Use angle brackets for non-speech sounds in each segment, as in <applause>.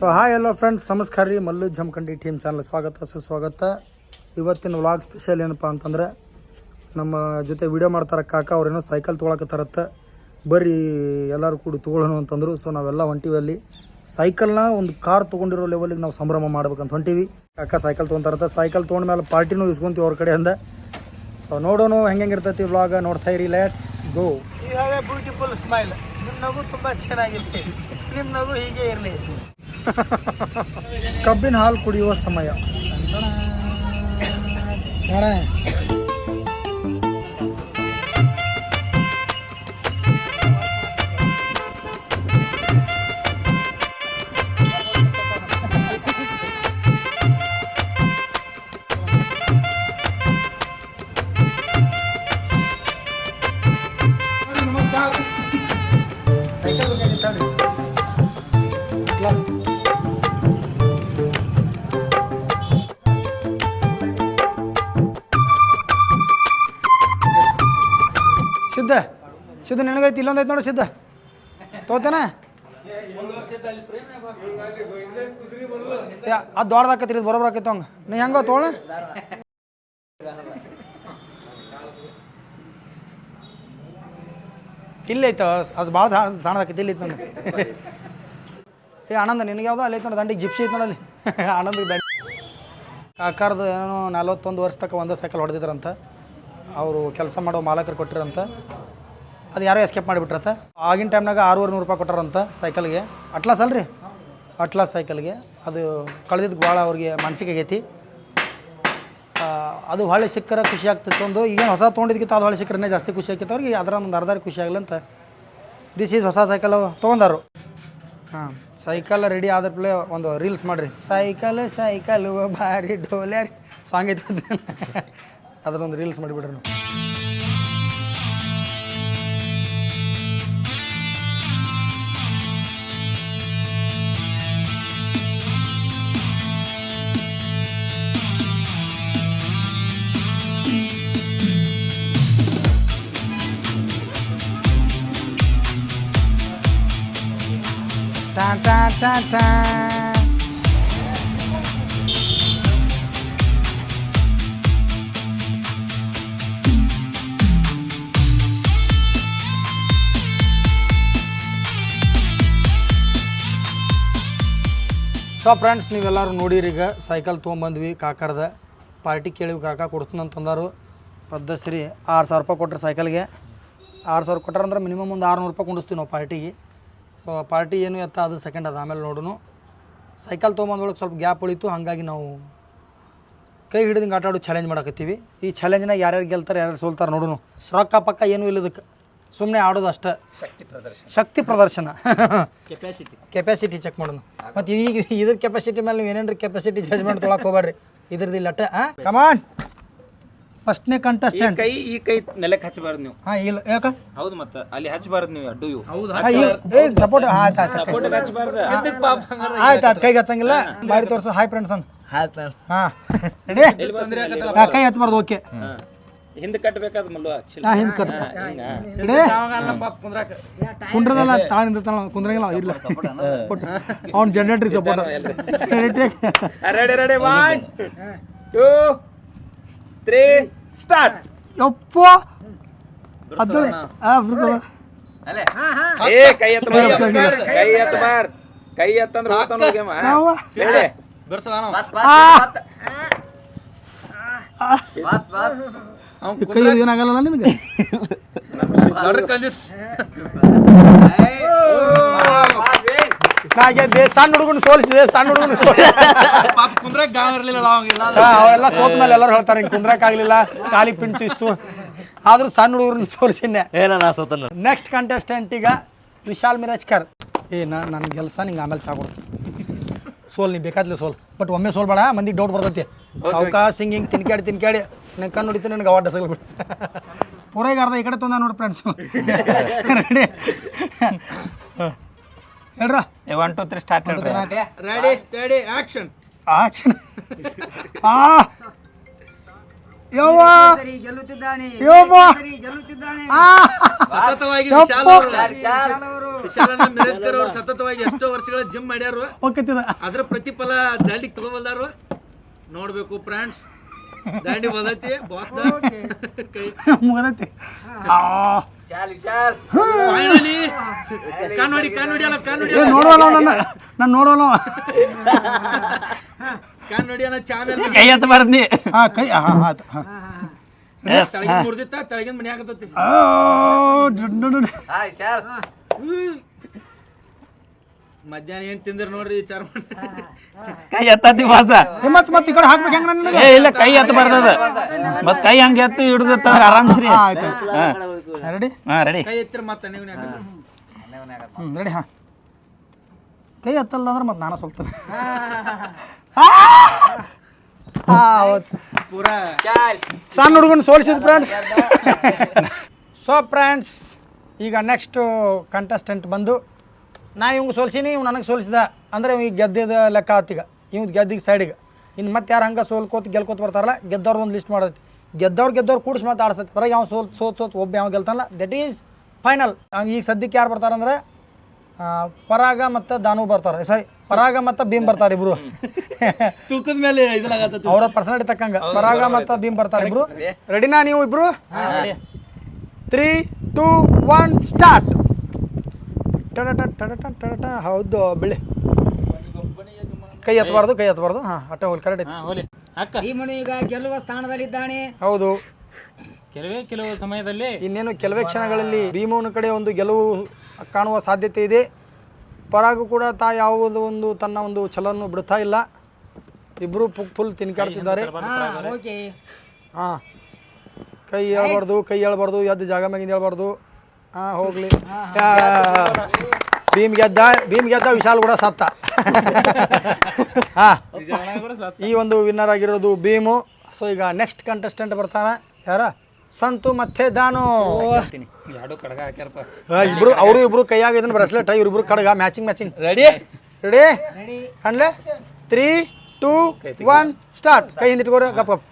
So hi ಎಲ್ಲೋ friends ನಮಸ್ಕಾರ ರೀ. Mallu Jamkhandi team channel ಸ್ವಾಗತ, ಸುಸ್ವಾಗತ. ಇವತ್ತಿನ ವ್ಲಾಗ್ ಸ್ಪೆಷಲ್ ಏನಪ್ಪ ಅಂತಂದ್ರೆ, ನಮ್ಮ ಜೊತೆ ವಿಡಿಯೋ ಮಾಡ್ತಾರೆ ಕಾಕ, ಅವ್ರೇನೋ ಸೈಕಲ್ ತೊಗೊಳಕತ್ತಾರತ್ತ ಬರ್ರಿ, ಎಲ್ಲರೂ ಕೂಡ ತೊಗೊಳ್ಳೋಣ ಅಂತಂದರು. ಸೊ ನಾವೆಲ್ಲ ಹೊಂಟಿವಿ ಅಲ್ಲಿ ಸೈಕಲ್ನ ಒಂದು ಕಾರ್ ತೊಗೊಂಡಿರೋ ಲೆವೆಲಿಗೆ ನಾವು ಸಂಭ್ರಮ ಮಾಡ್ಬೇಕಂತ ಹೊಂಟೀವಿ. ಕಾಕ ಸೈಕಲ್ ತೊಗೊಂತಾರತ್ತ. ಸೈಕಲ್ ತೊಗೊಂಡ್ಮೇಲೆ ಪಾರ್ಟಿನೂ ಇಸ್ಕೊಂತೀವಿ ಅವ್ರ ಕಡೆಯಿಂದ ಸೊ ನೋಡೋಣ, ಹೆಂಗೆ ಇರ್ತೈತಿ ವ್ಲಾಗ ನೋಡ್ತಾ ಇರಿ let's go you beautiful smile ನಿಮ್ಮ ನಗು ತುಂಬ ಚೆನ್ನಾಗಿದೆ ನಿಮ್ಮ ನಗು ಹೀಗೆ ಇರಲಿ. ಕಬ್ಬಿನ ಹಾಲು ಕುಡಿಯುವ ಸಮಯ ಸಿದ್ಧ ನಿನಗೈತಿ, ಇಲ್ಲೊಂದೈತಿ ನೋಡು ಸಿದ್ಧ ತೋತೇನ ಅದು ದೊಡ್ಡದಾಕತ್ರಿ, ಇದು ಬರೋಬ್ರ ಆಕೈತಿ ಹಂಗೆ ನೀ ಹೆಂಗೋ ತೋಳ. ಇಲ್ಲೈತ, ಅದು ಭಾಳ ಸಣ್ಣದಾಕೈತಿ, ಇಲ್ಲೈತಿ ನನಗೆ ಏ, ಆನಂದ, ನಿನಗೆ ಯಾವುದೋ ಅಲ್ಲಿ ಐತೆ ನೋಡಿ, ದಂಡಿಗೆ ಜಿಪ್ಸಿ ಐತೆ ನೋಡಲ್ಲಿ ಆನಂದಿಗೆ ದಂಡಿ. ಕಾಕಾರದ ಏನೋ ನಲ್ವತ್ತೊಂದು ವರ್ಷ ತಕ್ಕ ಒಂದೇ ಸೈಕಲ್ ಹೊಡೆದಿದ್ರಂತ. ಅವರು ಕೆಲಸ ಮಾಡೋ ಮಾಲಕರು ಕೊಟ್ಟಿರಂತ. ಅದು ಯಾರೋ ಎಸ್ಕೇಪ್ ಮಾಡಿಬಿಟ್ರತ್ತ. ಆಗಿನ ಟೈಮ್ನಾಗ ಆರೂವರೆ ನೂರು ರೂಪಾಯಿ ಕೊಟ್ಟಾರಂತ ಸೈಕಲ್ಗೆ ಅಟ್ಲಾಸ್ ಅಲ್ರಿ? ಅಟ್ಲಾಸ್ ಸೈಕಲ್ಗೆ ಅದು ಕಳೆದಿದ್ದು ಭಾಳ ಅವ್ರಿಗೆ ಮನಸ್ಸಿಗೆ ಆಗೈತಿ. ಅದು ಹೊಳೆ ಸಿಕ್ಕರೆ ಖುಷಿ ಆಗ್ತಿತ್ತು. ಒಂದು ಈಗ ಹೊಸ ತೊಗೊಂಡಿದ್ದಕ್ಕಿಂತ ಅದು ಹೊಳೆ ಸಿಕ್ಕರೆ ಜಾಸ್ತಿ ಖುಷಿ ಆಗ್ತಿತ್ತು. ಅವ್ರಿಗೆ ಅದರ ಒಂದು ಅರ್ಧ ಖುಷಿ ಆಗಲಂತ ದಿಸ್ ಈಸ್ ಹೊಸ ಸೈಕಲ್ ತೊಗೊಂಡಾರು. ಹಾಂ ಸೈಕಲ್ ರೆಡಿ ಆದ್ರ ಪ್ಲೇ ಒಂದು ರೀಲ್ಸ್ ಮಾಡಿರಿ. ಸೈಕಲ್ ಸೈಕಲ್ ಭಾರಿ ಡೋಲ್ಯಾರಿ. ಸಾಂಗ್ ಐತೆ ಅದನ್ನೊಂದು ಅದರೊಂದು ರೀಲ್ಸ್ ಮಾಡಿಬಿಡ್ರಿ ನೀವು ಟಾ ಟಾ ಟಾ tan. ಸೊ ಫ್ರೆಂಡ್ಸ್ ನೀವೆಲ್ಲರೂ ನೋಡಿರಿ ಈಗ ಸೈಕಲ್ ತೊಗೊಂಬಂದ್ವಿ ಕಾಕರ್ದ. ಪಾರ್ಟಿ ಕೇಳಿವಿ ಕಾಕ ಕೊಡ್ತೀನಿ ಅಂತಂದರು. ಆರು ಸಾವಿರ ರೂಪಾಯಿ ಕೊಟ್ಟರೆ ಸೈಕಲ್ಗೆ ಆರು ಸಾವಿರ ಅಂದ್ರೆ ಮಿನಿಮಮ್ ಒಂದು ಆರುನೂರು ರೂಪಾಯಿ ಕುಂಡಿಸ್ತೀವಿ ನಾವು ಪಾರ್ಟಿಗೆ ಸೊ ಪಾರ್ಟಿ ಏನು ಎತ್ತ ಅದು ಸೆಕೆಂಡ್ ಅದು. ಆಮೇಲೆ ನೋಡೋಣ ಸೈಕಲ್ ತೊಗೊಂಬಂದೊಳಗೆ ಸ್ವಲ್ಪ ಗ್ಯಾಪ್ ಉಳಿತು. ಹಾಗಾಗಿ ನಾವು ಕೈ ಹಿಡಿದು ಆಟ ಆಡೋ ಚಾಲೆಂಜ್ ಮಾಡಕತ್ತೀವಿ. ಈ ಚಾಲೆಂಜ್ನಾಗ ಯಾರ್ಯಾರು ಗೆಲ್ತಾರೆ ಯಾರ್ಯಾರು ಸೋಲ್ತಾರೆ ನೋಡೋಣ ರೊಕ್ಕ ಪಕ್ಕ ಏನೂ ಇಲ್ಲ ಇದಕ್ಕೆ. ಸುಮ್ಮನೆ ಆಡೋದು ಅಷ್ಟೇ. ಶಕ್ತಿ ಪ್ರದರ್ಶನ. ಶಕ್ತಿ ಪ್ರದರ್ಶನ. ಕೆಪಾಸಿಟಿ ಕೆಪಾಸಿಟಿ ಚೆಕ್ ಮಾಡೋಣ ಮತ್ತು ಈಗ ಇದ್ರ ಕೆಪಾಸಿಟಿ ಮೇಲೆ ನೀವು ಏನೇನ್ರಿ ಕೆಪಾಸಿಟಿ ಜಜ್ಮೆಂಟ್ ತೊಳಕ್ಕೆ ಹೋಗ್ಬೇಡ್ರಿ. ಇದ್ರದ್ದು ಇಲ್ಲ ಅಟ್ಟ ಹಾಂ ಕಮಾನ್ ಫಸ್ಟ್ನೇ ಈ ಕಂಟೆಸ್ಟೆಂಟ್ ಕೈ ಈ ಕೈ ನೆಲಕ್ಕೆ ಹಚ್ಚಬಾರ್ದು ನೀವು. ಹಾ ಇಲ್ಲ ಯಾಕ? ಹೌದು ಮತ್ತೆ ಅಲ್ಲಿ ಹಚ್ಚಬಾರ್ದು ನೀವು ಅಡ್ಡು ಇವು ಹೌದು ಹಾಂ ಏ ಸಪೋರ್ಟ್ ಆಯ್ತು ಆಯ್ತು ಸಪೋರ್ಟ್ ಹಚ್ಚಬಾರ್ದು. ಆಯ್ತು ಆಯ್ತು ಕೈಗೆ ಹಚ್ಚಂಗಿಲ್ಲ. ಬಾರಿ ತೋರಿಸು. ಹಾಯ್ ಫ್ರೆಂಡ್ಸ್ ಅನ್. ಹಾಯ್ ಫ್ರೆಂಡ್ಸ್ ಹಾ. ರೆಡಿ ಕೈ ಹಚ್ಚಬಾರ್ದು ಓಕೆ. ಹಿಂದೆ ಕಟ್ಟಬೇಕಾದ ಮಲ್ಲು ಆಕ್ಚುಲಿ ಹಾ ಹಿಂದೆ ಕಟ್ ರೆಡಿ ಕುಂಡ್ರದಲ್ಲ ನಿಂತಾನ ಕುಂದ್ರಂಗಿಲ್ಲ ಇಲ್ಲ. ಅವ್ನು ಜನರೇಟ್ರಿ support ready ready ready one two three start ಯಪ್ಪ ಹಾ ಬಿಡಿಸೋದ ಏ ಕೈ ಎತ್ತಬಾರ್ದು ಕೈ ಎತ್ತಬಾರ್ದು ಕೈ ಎತ್ತಂದ್ರೆ ಹೋಗ್ತಾನ ಹೋಗ್ಯಮ್ಮ? ಹೇಳಿ ಕೈ ಏನಾಗಲ್ಲ ನಿನಗೆ ನಾಗೆ ಸಣ್ಣ ಹುಡುಗನ ಸೋಲಿಸಿದೆ ಸಣ್ಣ ಹುಡುಗನ ಸೋಲಿ ಅವೆಲ್ಲ ಸೋತ ಮೇಲೆ ಎಲ್ಲರೂ ಹೇಳ್ತಾರೆ ಹಿಂಗೆ ಕುಂದ್ರಕ್ಕಾಗಲಿಲ್ಲ ಕಾಲಿಗೆ ಪಿಂಚು ಇಸ್ತು ಆದ್ರೂ ಸಣ್ಣ ಹುಡುಗರನ್ನ ಸೋಲಿಸಿನ್ನೆ ಏನ ನಾ ಸೋತನ ನೆಕ್ಸ್ಟ್ ಕಂಟೆಸ್ಟೆಂಟ್ ಈಗ ವಿಶಾಲ್ ಮಿರಾಜ್ಕರ್. ಏ ನಾ ನನ್ನ ಕೆಲಸ ನಿಂಗೆ ಆಮೇಲೆ ಚಾ ಕೊಡ್ತೀನಿ ಸೋಲ್ ನೀ ಬೇಕಾದ್ಲೆ ಸೋಲ್. ಬಟ್ ಒಮ್ಮೆ ಸೋಲ್ ಬೇಡ ಮಂದಿಗೆ ಡೌಟ್ ಬರ್ತೈತಿ. ಅವಕಾಶ ಹಿಂಗೆ ಹಿಂಗೆ ತಿನ್ಕ್ಯಾಡಿ ತಿನ್ಕ್ಯಾಡಿ. ನಂಗೆ ಕಣ್ಣು ಹೊಡಿತೀನಿ ನನಗೆ ಅವಾರ್ಡ್ ಹಸಲ್ ಪೂರೈಗಾರ್ದ ಈ ಕಡೆ ತಂದ ನೋಡಿ ಫ್ರೆಂಡ್ಸು ರೆಡಿ ಹೇಳ್ರ? ಒನ್ ಟೂ ತ್ರೀ ಸ್ಟಾರ್ಟ್ ಹೇಳ್ರಿ. ರೆಡಿ ಸ್ಟಡಿ ಆಕ್ಷನ್ ಆಕ್ಷನ್ ಆ ಯವ್ವ. ಸರಿ ಗೆಲ್ಲುತ್ತಿದ್ದಾನೆ. ಯವ್ವ. ಸರಿ ಗೆಲ್ಲುತ್ತಿದ್ದಾನೆ. ಆ! ಸತತವಾಗಿ ಯಪ್ಪ. ವಿಶಾಲ್ ಅವರು. ವಿಶಾಲ್ ಅವರು. ವಿಶಾಲಣ್ಣ ಮಿರೇಶ್ಕರ್ ಅವರು ಸತತವಾಗಿ ಎಷ್ಟೋ ವರ್ಷಗಳ ಜಿಮ್ ಮಾಡ್ಯಾರು. ಅದ್ರ ಪ್ರತಿಫಲ ದಾಳಿಗೆ ತಗೋಬಲ್ದಾರು ನೋಡ್ಬೇಕು ಫ್ರೆಂಡ್ಸ್ ದಾಂಡಿ ಬಂದೈತಿ ಬಾಸ್ ಕೈ. ಮುಗದೈತಿ ಆ. ಫೈನಲಿ. ಕಾನ್ ಕನ್ನಡಿ ಕಾನ್ ನೋಡಿ ಅಲ್ಲ ಕಾನ್ ನೋಡಿ ಏ ನೋಡೋಲ್ಲ ನನ್ನ ನಾನು ನೋಡೋಲ್ಲ ಕಾನ್ ಅನ್ನ ಚಾನಲ್ ಕೈ ಎತ್ತ ಬರ್ದ್ನಿ ಹಾ ಕೈ ಹಾ ಆಯ್ತು ಹಾ. ತಳಗಿನ ಮುರ್ದಿತ್ತ ತಳಗಿನ ಮನೆ ಆಗತೈತಿ ಆ, ಮಧ್ಯಾಹ್ನ ಏನ್ ತಿಂದ್ರ ನೋಡ್ರಿ ವಿಚಾರ ಮಾಡಿ ಕೈ ಎತ್ತತಿ ವಾಸ ಮತ್ ಮತ್ ಮತ್ತ್ ಈ ಕಡೆ ಹಾಕ್ಬೇಕು ಹೆಂಗ ಏ ಇಲ್ಲ ಕೈ ಎತ್ತ ಬರ್ತದ ಮತ್ ಕೈ ಹಂಗ ಎತ್ತು ಹಿಡಿದಿತ್ತ ಆರಾಮ್ಸ್ರಿ ಆಯ್ತು ರೆಡಿ? ಹಾ ರೆಡಿ. ಕೈ ಎತ್ತಿರ ಮತ್ತೆ ನೀವು ರೆಡಿ ಹಾ. ಕೈ ಎತ್ತಲ್ಲ ಅಂದ್ರೆ ಮತ್ತೆ ನಾನು ಪೂರಾ ಸಣ್ಣ ಹುಡುಗನ ಸೋಲಿಸಿದ್ ಫ್ರೆಂಡ್ಸ್ ಸೊ ಫ್ರೆಂಡ್ಸ್ ಈಗ ನೆಕ್ಸ್ಟ್ ಕಂಟೆಸ್ಟೆಂಟ್ ಬಂದು ನಾ ಇವ್ಗೆ ಸೋಲ್ಸೀನಿ ಇವ್ ನನಗೆ ಸೋಲಿಸಿದ. ಅಂದರೆ ಇವ್ ಗೆದ್ದಿದ ಲೆಕ್ಕ ಆತೀಗ ಇವ್ ಗೆದ್ದಿಗೆ ಸೈಡಿಗೆ ಇನ್ನು ಮತ್ತೆ ಯಾರು ಹಂಗೆ ಸೋಲ್ಕೋತ ಗೆಲ್ಕೋತ ಬರ್ತಾರಲ್ಲ ಗೆದ್ದವ್ರು ಒಂದು ಲಿಸ್ಟ್ ಮಾಡೈತಿ ಗೆದ್ದವ್ರು ಗೆದ್ದವ್ರು ಕೂಡಿಸಿ ಮತ್ತೆ ಆಡ್ತೈತಿ ಅದ್ರಾಗ ಯಾವ ಸೋಲ್ ಸೋತ್ ಸೋತ್ ಒಬ್ಬ ಯಾವ ಗೆಲ್ತಾನಲ್ಲ ದಟ್ ಈಸ್ ಫೈನಲ್ ಈಗ ಸದ್ಯಕ್ಕೆ ಯಾರು ಬರ್ತಾರಂದ್ರೆ ಪರಾಗ ಮತ್ತು ದಾನು ಬರ್ತಾರೆ. ಸಾರಿ ಪರಾಗ ಮತ್ತು ಭೀಮ್ ಬರ್ತಾರೆ ಇಬ್ರು. ತೂಕದ ಮೇಲೆ ಅವರ ಪರ್ಸನಾಲಿಟಿ ತಕ್ಕಂಗ. ಪರಾಗ ಮತ್ತು ಭೀಮ್ ಬರ್ತಾರೆ ಇಬ್ರು. ರೆಡಿನಾ ನೀವು ಇಬ್ರು? ತ್ರೀ ಟೂ ಒನ್ ಸ್ಟಾರ್ಟ್ ಟಡಟ ಟಡಟ ಟಡಟ ಹೌದು ಬಿಳಿ. ಕೈ ಹತ್ತಬಾರ್ದು ಕೈ ಹತ್ತಬಾರ್ದು ಹಾಂ ಅಟ್ಟ ಹೋಗಿ ಕರೆಕ್ಟ್ ಐತಿ ಹೋಲಿ. ಅಕ್ಕ. ಭೀಮನು ಈಗ ಗೆಲ್ಲುವ ಸ್ಥಾನದಲ್ಲಿದ್ದಾನೆ. ಹೌದು. ಕೆಲವೇ ಕೆಲವು ಸಮಯದಲ್ಲಿ ಇನ್ನೇನು ಕೆಲವೇ ಕ್ಷಣಗಳಲ್ಲಿ ಭೀಮವನ ಕಡೆ ಒಂದು ಗೆಲುವು ಕಾಣುವ ಸಾಧ್ಯತೆ ಇದೆ. ಪರಾಗು ಕೂಡ ತಾ ಯಾವುದೋ ಒಂದು ತನ್ನ ಒಂದು ಛಲನ್ನು ಬಿಡ್ತಾ ಇಲ್ಲ. ಇಬ್ಬರು ಫುಲ್ ತಿನ್ಕಾಡ್ತಿದ್ದಾರೆ. ಹಾಂ ಕೈ ಹೇಳ್ಬಾರ್ದು ಕೈ ಹೇಳ್ಬಾರ್ದು ಎದ್ದು ಜಾಗ ಮ್ಯಾಗಿಂದ ಹೇಳ್ಬಾರ್ದು. ಹಾಂ ಹೋಗ್ಲಿ. ಭೀಮ್ ಗೆದ್ದ ಭೀಮ್ ಗೆದ್ದ ವಿಶಾಲ್ ಕೂಡ ಸತ್ತ. ಹಾಂ. ಈ ಒಂದು ವಿನ್ನರ್ ಆಗಿರೋದು ಭೀಮು. ಸೊ ಈಗ ನೆಕ್ಸ್ಟ್ ಕಂಟೆಸ್ಟೆಂಟ್ ಬರ್ತಾನೆ. ಯಾರ? ಸಂತು ಮತ್ತೆ ದಾನು. ಇಬ್ರು ಅವರು ಇಬ್ರು ಕೈಯಾಗ ಇದನ್ನ ಬ್ರೆಸ್ಲೆಟ್ ಇವ್ರಿಬ್ರು ಕಡಗ ಮ್ಯಾಚಿಂಗ್ ಮ್ಯಾಚಿಂಗ್ ರೆಡಿ ರೆಡಿ ಅನ್ಲೆ ತ್ರೀ ಟೂ ಒನ್ ಸ್ಟಾರ್ಟ್ ಕೈ ಹಿಂದಿಟ್ಕೋರಿ ಗಪ್ ಗಪ್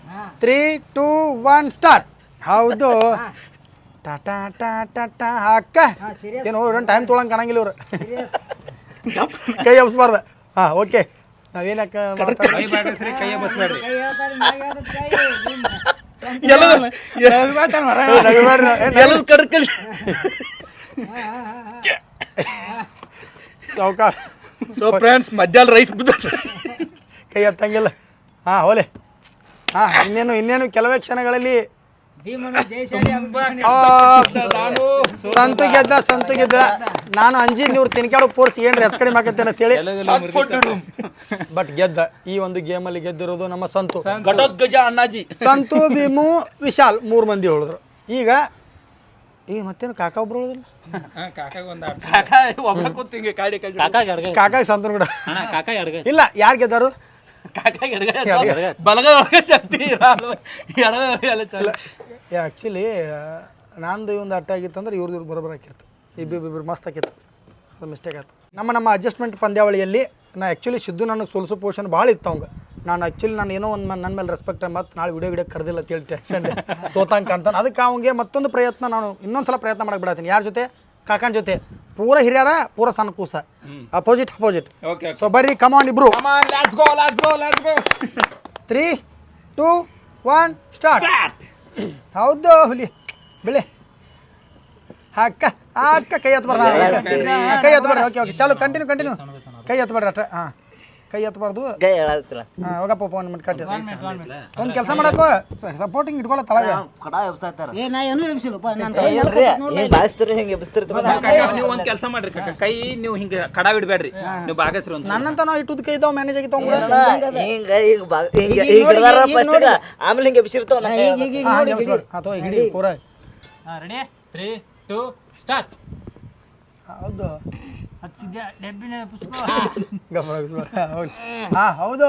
ತ್ರೀ ಟೂ ಒನ್ ಸ್ಟಾರ್ಟ್ ಹೌದು. ಟಾಟಾ ಟಾಟಾ ಟಾ ಅಕ್ಕ ಏನು ಒಂದು ಟೈಮ್ ತೊಗೊಳಂಗೆ ಕಾಣಂಗಿಲ್ಲ ಇವ್ರು. <laughs> ಕೈ ಹಬ್ಸ್ಬಾರ್ದು ಹಾಂ ಓಕೆ ನಾವೇನಕ್ಕ ಕೈ ಬಾಡಿಸ್ರಿ ಕೈ ಬಸ್ಬೇಡ್ರಿ ಕೈ ಹೇಳ್ತಾರೆ ನಾ ಹೇಳ್ದದ್ ಕೈ ಭೀಮ. ಸಾವುಕಾರ. ಸೊ ಫ್ರೆಂಡ್ಸ್ ಮಧ್ಯಾಹ್ನ ರೈಸ್ ಬಿದ್ದ ಕೈ ಹತ್ತಂಗಿಲ್ಲ ಹಾಂ ಹೋಲೆ. ಹಾಂ ಇನ್ನೇನು ಇನ್ನೇನು ಕೆಲವೇ ಕ್ಷಣಗಳಲ್ಲಿ ಸಂತು ಗೆದ್ದ ಸಂತು ಗೆದ್ದ. ನಾನು ಅಂಜಿದ್ ನೀವು ತಿನ್ಕಾಡು ಪೋರ್ಸ್ ಏನ್ರಿ ಹೆಸ್ ಕಡಿಮೆ ಅಂತ ಹೇಳಿ. ಬಟ್ ಗೆದ್ದ. ಈ ಒಂದು ಗೇಮಲ್ಲಿ ಗೆದ್ದಿರೋದು ನಮ್ಮ ಸಂತು. ಘಟೋದ್ಗಜ ಅಣ್ಣಾಜಿ. ಸಂತು ಭೀಮು ವಿಶಾಲ್ ಮೂರು ಮಂದಿ ಹೇಳಿದ್ರು ಈಗ ಈಗ ಮತ್ತೇನು ಕಾಕ ಒಬ್ರು ಉಳಿದಿಲ್ಲ? ಕಾಕಾಗ ಒಂದ್ ಆಡ್ ಕಾಕ ಸಂತು ಕಾಡಿ ಸಂತನು ಇಲ್ಲ ಯಾರು ಗೆದ್ದಾರು? ಬಲಗ ಒಳಗ ಶಕ್ತಿ ಎಡಗ ಎಲ್ಲ ಚಲ ಆ್ಯಕ್ಚುಲಿ ನಂದು ಒಂದು ಅಟ್ಟ ಆಗಿತ್ತಂದ್ರೆ ಇವ್ರದ್ದು ಇವ್ರು ಬರೋಬರ ಆಕಿತ್ತು ಇಬ್ಬಿಬ್ಬಿಬ್ರು ಮಸ್ತ್ ಆಕಿತ್ತು ಅದು ಮಿಸ್ಟೇಕ್ ಆಯ್ತು. ನಮ್ಮ ನಮ್ಮ ಅಡ್ಜಸ್ಟ್ಮೆಂಟ್ ಪಂದ್ಯಾವಳಿಯಲ್ಲಿ ನಾ ಆ್ಯಕ್ಚುಲಿ ಸಿದ್ದು ನನಗೆ ಸೋಲಿಸೋ ಪೋಷನ್ ಭಾಳ ಇತ್ತು ಅವಂಗೆ. ನಾನು ಆ್ಯಕ್ಚುಲಿ ನಾನು ಏನೋ ಒಂದು ನನ್ನ ಮೇಲೆ ರೆಸ್ಪೆಕ್ಟ್ ಮತ್ತು ನಾಳೆ ವಿಡಿಯೋ ಗಿಡಿಯೋ ಕರೆದಿಲ್ಲ ಅಂತೇಳಿ ಟೆನ್ಷನ್ ಸೋತಂಗೆ ಅಂತಾನೆ ಅದಕ್ಕೆ ಅವಂಗೆ ಮತ್ತೊಂದು ಪ್ರಯತ್ನ ನಾನು ಇನ್ನೊಂದು ಸಲ ಪ್ರಯತ್ನ ಮಾಡಕ್ಕೆ ಬಿಡತ್ತೀನಿ ಯಾರ ಜೊತೆ? ಕಾಕನ ಜೊತೆ. ಪೂರ ಹಿರಿಯರ ಪೂರ ಸಣ್ಣ ಕೂಸ. ಅಪೋಸಿಟ್ ಅಪೋಸಿಟ್ ಸೊ ಬರ್ರಿ ಕಮಾನ್ ಇಬ್ರು. ತ್ರೀ ಟೂ ಒನ್ ಸ್ಟಾರ್ಟ್ ಹೌದು ಹುಲಿ. ಬಿಳಿ. ಅಕ್ಕ ಅಕ್ಕ ಕೈ ಎತ್ತಬಾರ್ದ ಕೈ ಎತ್ತಬಾರ್ದು ಓಕೆ ಓಕೆ ಚಾಲು ಕಂಟಿನ್ಯೂ ಕಂಟಿನ್ಯೂ ಕೈ ಎತ್ತಬಾರ್ದು ಅಟ್ಟ ಹಾಂ. ಕೈ ಎತ್ತಬಾರ್ದು ಹಾಂ ಹೋಗಪ್ಪ ಫೋನ್ ಮಾಡಿ ಕಟ್ಟಿ ಒಂದು ಕೆಲಸ ಮಾಡಕ್ಕೋ ಸಪೋರ್ಟಿಂಗ್ ಇಟ್ಕೊಳ್ಳೋ ತಳಗ ಏ ನಾ ಏನೂ ಎಬ್ಸಿಲ್ಲಪ್ಪ ನಾನು ಕೈ ನೋಡ್ಕೊತ ನೋಡ್ಲಾ ನೀವು ಒಂದ್ ಕೆಲಸ ಮಾಡ್ರಿ ಕಾಕ ಕೈ ನೀವು ಹಿಂಗ ಕಡಾ ಬಿಡ್ಬೇಡ್ರಿ. ನೀವು ಭಾಗಸ್ರಿ ಒಂದ್ ನನ್ನಂತ ನಾವು ಇಟ್ಟು ಕೈ ಇದ್ದಾವ ಮ್ಯಾನೇಜ್ ಹಿಂಗ ಈಗ ಬಾ- ಹಿಂಗ ಈಗ ಹಿಡ್ದಾರ first ಗ, ಆಮೇಲೆ ಹಿಂಗೆ ಬಿಸಿರ್ತಾವ ನಾ ಈಗ ಈಗ ಈಗ ನೋಡಿ. ಅಥವಾ ಹಿಡಿ ಪೂರ. ರೆಡಿ ತ್ರೀ ಟೂ ಸ್ಟಾರ್ಟ್ ಹೌದು. ಹಚ್ಚಿದ್ದೆ ಡೆಬ್ಬಿನ ಹೌದು ಹಾ ಹೌದು.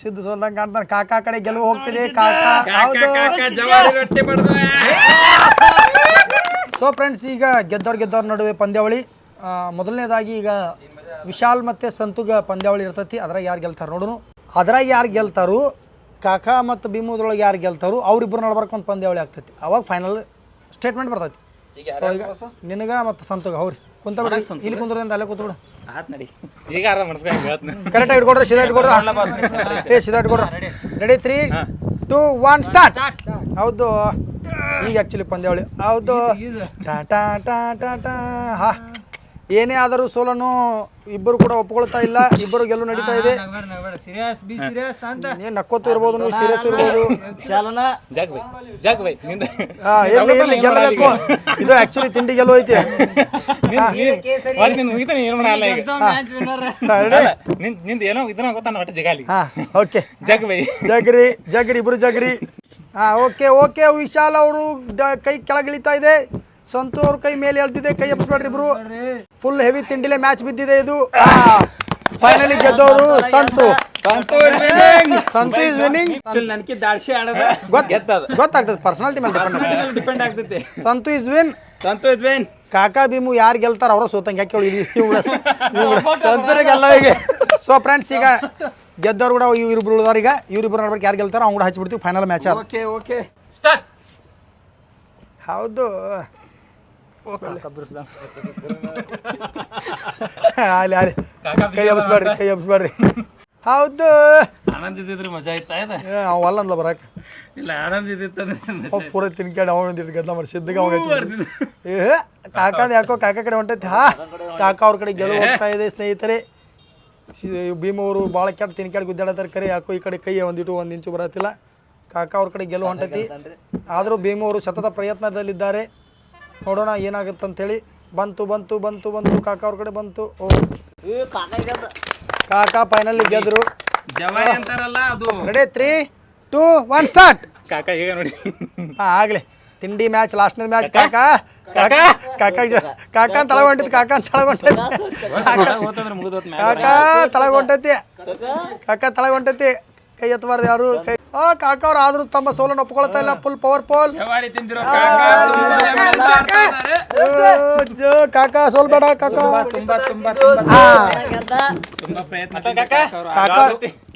ಸಿದ್ದು ಸೋಲ್ದಂಗೆ ಕಾಣ್ತಾನೆ. ಕಾಕಾ ಕಡೆ ಗೆಲುವು ಹೋಗ್ತಿದೆ. ಕಾಕಾ ಹೌದು. ಜವಾರಿ ರೊಟ್ಟಿ ಬಡ್ದು. ಸೊ ಫ್ರೆಂಡ್ಸ್ ಈಗ ಗೆದ್ದವ್ರು ಗೆದ್ದವ್ರ ನಡುವೆ ಪಂದ್ಯಾವಳಿ. ಮೊದಲನೇದಾಗಿ ಈಗ ವಿಶಾಲ್ ಮತ್ತು ಸಂತುಗ ಪಂದ್ಯಾವಳಿ ಇರ್ತೈತಿ. ಅದ್ರಾಗ ಯಾರು ಗೆಲ್ತಾರೆ ನೋಡುನು. ಅದ್ರಾಗ ಯಾರು ಗೆಲ್ತಾರು? ಕಾಕಾ ಮತ್ತು ಭೀಮುದ್ರೊಳಗೆ ಯಾರು ಗೆಲ್ತಾರೋ? ಅವ್ರಿಬ್ರು ನಡ್ಬಾರ್ಕೊಂದು ಪಂದ್ಯಾವಳಿ ಆಗ್ತೈತಿ. ಅವಾಗ ಫೈನಲ್ ಸ್ಟೇಟ್ಮೆಂಟ್ ಬರ್ತೈತಿ. ಸೊ ಈಗ ನಿನಗ ಮತ್ತು ಸಂತೋಗ ಅವ್ರಿ ಕುಂತ ಬಿಡ್ರಿ. ಇಲ್ಲಿ ಕುಂದ್ರದಿಂದ ಅಲ್ಲೇ ಕೂತ್ಬಿಡ. ಆತ್ ನಡಿ. ಈಗ ಅರ್ಧ ಹೇಳ್ತೀನಿ. ಕರೆಕ್ಟಾಗಿ ಇಟ್ಕೊಡ್ರಿ ಸೀದಾ ಇಟ್ಕೊಡ್ರ. ಏ ಸಿದಾ ಇಟ್ಕೊಡ್ರ. Ready. Three two one start ಹೌದು. ಈಗ ಆ್ಯಕ್ಚುಲಿ ಪಂದ್ಯಾವಳಿ ಹೌದು. ಟಾ ಟಾ ಟಾ ಟಾ ಟಾ. ಹಾ. ಏನೇ ಆದರೂ ಸೋಲನ್ನು ಇಬ್ಬರು ಕೂಡ ಒಪ್ಕೊಳ್ತಾ ಇಲ್ಲ ಇಬ್ಬರು ಗೆಲ್ಲು ನಡೀತಾ ಇದೆ. ಸೀರಿಯಸ್ ಬಿ ಸೀರಿಯಸ್ ಅಂತ. ನೀವು ನಕ್ಕೋತು ಇರ್ಬೋದು ನೀವು ಸೀರಿಯಸ್ ಇರ್ಬೋದು. ಶಾಲನ. ಜಗ್ ಬೈ ಜಗ್ ಬೈ ನಿಂದ ಹಾ, ಎಲ್ಲಿ ಎಲ್ಲಿ ಗೆಲ್ಲಬೇಕು. ಇದು ಆಕ್ಚುಲಿ ತಿಂಡಿ ಗೆಲ್ಲು ಐತೆ. ಒಳಗೆ ಮುಗಿತಾನೆ ಏನು ಮಾಡಲ್ಲ ಈಗ? ರೆಡಿ ನಿಂದ ನಿಂದ ಏನೋ ಇದನ್ನ ಗೊತ್ತಾನ ಒಟ್ಟು ಜಗಾಲಿ. ಹಾ ಓಕೆ. ಜಗ್ ಬೈ ಜಗ್ರಿ ಜಗ್ರಿ ಇಬ್ರು ಜಗ್ರಿ. ಹಾ ಓಕೆ ಓಕೆ ವಿಶಾಲ್ ಅವರು ಕೈ ಕೆಳಗಿಳಿತಾ ಇದೆ. ಸಂತು ಅವ್ರ ಕೈ ಮೇಲೆ ಎಳ್ದಿದೆ ಕೈ ಎಪ್ಸ್ಬೇಡ್ರಿ ಇಬ್ರು. ಫುಲ್ ಹೆವಿ ತಿಂಡಿಲೆ ಮ್ಯಾಚ್ ಬಿದ್ದಿದೆ ಇದು. ಫೈನಲಿ ಗೆದ್ದವರು ಸಂತು. ಸಂತೋಷ್ ಸಂತು ಇಸ್ ವಿನ್ನಿಂಗ್ ನನಗೆ ದಾಡ್ಸಿ ಆಡದ. ಗೊತ್ತಾಗ್ತದೆ ಪರ್ಸನಾಲಿಟಿ ಮೇಲೆ ಡಿಪೆಂಡ್ ಆಗ್ತೈತಿ. Santu is win Santu is win ಕಾಕಾ ಭೀಮು ಯಾರು ಗೆಲ್ತಾರ ಅವರ ಸೋತಂಗೆ ಯಾಕೆ ಹೇಳಿ ಸೊ ಫ್ರೆಂಡ್ಸ್ ಈಗ ಗೆದ್ದವ್ರು ಕೂಡ ಇವ್ರಿಬ್ರು ಉಳಿದವ್ರು ಈಗ. ಇವ್ರಿಬ್ರು ನೋಡ್ಬೇಕು ಯಾರು ಗೆಲ್ತಾರ ಅವ್ನು ಕೂಡ ಹಚ್ಚಿಬಿಡ್ತೀವಿ final match okay okay start ಹೌದು. ಅಲ್ಲಿ ಅಲ್ಲಿ. ಕೈ ಹಬ್ಸ್ಬೇಡ್ರಿ ಕೈ ಹಬ್ಸ್ಬೇಡ್ರಿ. ಹೌದು. ಆನಂದ ಇದ್ದಿದ್ರೆ ಮಜಾ ಆಯ್ತಾ ಇದೆ ಏ, ಅವ ಅಲ್ಲಂದ್ಲ ಬರಾಕ. ಇಲ್ಲ ಆನಂದ ಇದ್ದಿತ್ತಂದ್ರೆ ಪೂರ ತಿನ್ಕೊಂಡು ಅವನ ಒಂದಿಟ್ಟು ಗದ್ಲ ಮಾಡಿ ಸಿದ್ಧಗೆ ಅವಾಗ. ಏ ಕಾಕಾದ ಯಾಕೋ ಕಾಕಾ ಕಡೆ ಹೊಂಟೈತಿ. ಹಾ ಕಾಕ ಅವ್ರ ಕಡೆ ಗೆಲುವು ಹೋಗ್ತಾ ಇದೆ ಸ್ನೇಹಿತರೆ. ಭೀಮ ಅವರು ಭಾಳ ಕೆಟ್ಟ ತಿನ್ಕೊಂಡು ಗುದ್ದಾಡತ್ತಾರ ಕರೆ. ಯಾಕೋ ಈ ಕಡೆ ಕೈ ಒಂದಿಟ್ಟು ಒಂದು ಇಂಚು ಬರತ್ತಿಲ್ಲ. ಕಾಕ ಅವ್ರ ಕಡೆ ಗೆಲುವು ಹೊಂಟೈತಿ. ಆದರೂ ಭೀಮ ಅವರು ಸತತ ಪ್ರಯತ್ನದಲ್ಲಿದ್ದಾರೆ. ನೋಡೋಣ ಏನಾಗುತ್ತೆ ಅಂತೇಳಿ ಬಂತು ಬಂತು ಬಂತು ಬಂತು. ಕಾಕ ಅವ್ರ ಕಡೆ ಬಂತು. ಓ. ಕಾಕ ಫೈನಲಿ ಗೆದ್ರು. ಜವಾರಿ ಅಂತಾರಲ್ಲ ಅದು. Ready three two one start ಕಾಕ ಈಗ ನೋಡಿ. ಹಾ ಆಗ್ಲಿ. ತಿಂಡಿ ಮ್ಯಾಚ್ ಲಾಸ್ಟ್ನೇ ಮ್ಯಾಚ್ ಕಾಕ. ಕಾಕ? ಕಾಕ? ಕಾಕ ಅಂತ ತಳಗೊಂಟೈತಿ ಕಾಕ ಮುಗಿದೋತ್ ಕಾಕ ತಳಗೊಂಡೈತಿ ಕಾಕ? ತಳಗೊಂಟೈತಿ ಕೈ ಎತ್ತಬಾರ್ದು ಯಾರು ಕೈ ಆ ಕಾಕ ಅವ್ರು ಆದ್ರೂ ತಮ್ಮ ಸೋಲನ್ನು ಒಪ್ಕೊಳ್ತಾ ಇಲ್ಲ ಫುಲ್ ಪವರ್ ಪೋಲ್ ಕಾಕ ಹಾ ತುಂಬಾ ಪ್ರಯತ್ನ ಕಾಕ ಕಾಕ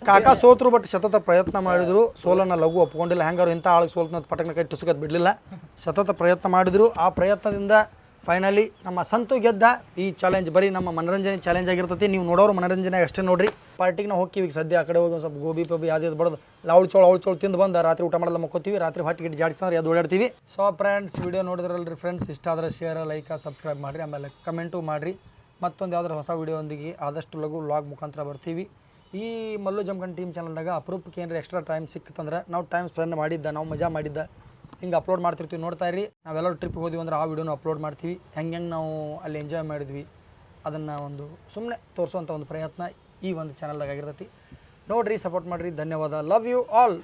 ಕಾಕ ಸೋತ್ರು ಬಟ್ ಸತತ ಪ್ರಯತ್ನ ಮಾಡಿದ್ರು ಸೋಲನ್ನ ಲಘು ಒಪ್ಕೊಂಡಿಲ್ಲ ಹೆಂಗಾರು ಇಂಥ ಆಳಿಗೆ ಸೋಲ್ತ ಪಟಕ್ನ ಕೈ ಟುಸುಕತ್ ಬಿಡಲಿಲ್ಲ ಸತತ ಪ್ರಯತ್ನ ಮಾಡಿದ್ರು ಆ ಪ್ರಯತ್ನದಿಂದ ಫೈನಲಿ ನಮ್ಮ ಸಂತು ಗೆದ್ದ ಈ ಚಾಲೆಂಜ್ ಬರೀ ನಮ್ಮ ಮನರಂಜನೆ ಚಾಲೆಂಜ್ ಆಗಿರ್ತೈತಿ. ನೀವು ನೋಡೋರು ಮನರಂಜನೆ ಅಷ್ಟೇ ನೋಡ್ರಿ. ಪಾರ್ಟಿಗೆ ನಾವು ಹೋಗ್ತೀವಿ ಈಗ ಸದ್ಯ ಆ ಕಡೆ ಹೋಗಿ ಒಂದು ಸ್ವಲ್ಪ ಗೋಬಿ ಪಬಿ ಯಾವ್ದು ಬಡದು. ಲಾವಳು ಚೋಳ, ಅವಳು ಚೋಳು ತಿಂದು ಬಂದು, ರಾತ್ರಿ ಊಟ ಮಾಡಲ್ಲ ಮಕ್ಕೋತೀವಿ. ರಾತ್ರಿ ಹೊಟ್ಟೆ ಗಿಟ್ಟು ಜಾಡಿಸ್ತಂದ್ರೆ ಅದು ಓಡಾಡ್ತೀವಿ. ಸೊ ಫ್ರೆಂಡ್ಸ್ ವಿಡಿಯೋ ನೋಡಿದ್ರಲ್ರಿ ಫ್ರೆಂಡ್ಸ್ ಇಷ್ಟ ಆದರೆ ಶೇರ್ ಲೈಕ್ ಸಬ್ಸ್ಕ್ರೈಬ್ ಮಾಡಿರಿ. ಆಮೇಲೆ ಕಮೆಂಟು ಮಾಡಿರಿ. ಮತ್ತೊಂದು ಯಾವ್ದಾರು ಹೊಸ ವಿಡಿಯೋದೊಂದಿಗೆ ಆದಷ್ಟು ಲಘು ವ್ಲಾಗ್ ಮುಖಾಂತರ ಬರ್ತೀವಿ. ಈ ಮಲ್ಲು ಜಮ್ಗನ್ ಟೀಮ್ ಚಾನಲ್ದಾಗ ಅಪರೂಪಕ್ಕೆ ಏನಾರ ಎಕ್ಸ್ಟ್ರಾ ಟೈಮ್ ಸಿಕ್ತಂದ್ರೆ ನಾವು ಟೈಮ್ ಸ್ಪೆಂಡ್ ಮಾಡಿದ್ದ, ನಾವು ಮಜಾ ಮಾಡಿದ್ದ ಹಿಂಗೆ ಅಪ್ಲೋಡ್ ಮಾಡ್ತಿರ್ತೀವಿ ನೋಡ್ತಾ ಇರಿ. ನಾವೆಲ್ಲರೂ ಟ್ರಿಪ್ ಹೋದ್ವಿ ಅಂದ್ರೆ ಆ ವಿಡಿಯೋನ ಅಪ್ಲೋಡ್ ಮಾಡ್ತೀವಿ. ಹೆಂಗೆ ಹೆಂಗೆ ನಾವು ಅಲ್ಲಿ ಎಂಜಾಯ್ ಮಾಡಿದ್ವಿ ಅದನ್ನು ಒಂದು ಸುಮ್ಮನೆ ತೋರಿಸುವಂಥ ಒಂದು ಪ್ರಯತ್ನ ಈ ಒಂದು ಚಾನಲ್ದಾಗ ಆಗಿರ್ತೈತಿ. ನೋಡಿರಿ ಸಪೋರ್ಟ್ ಮಾಡಿರಿ. ಧನ್ಯವಾದ. Love you all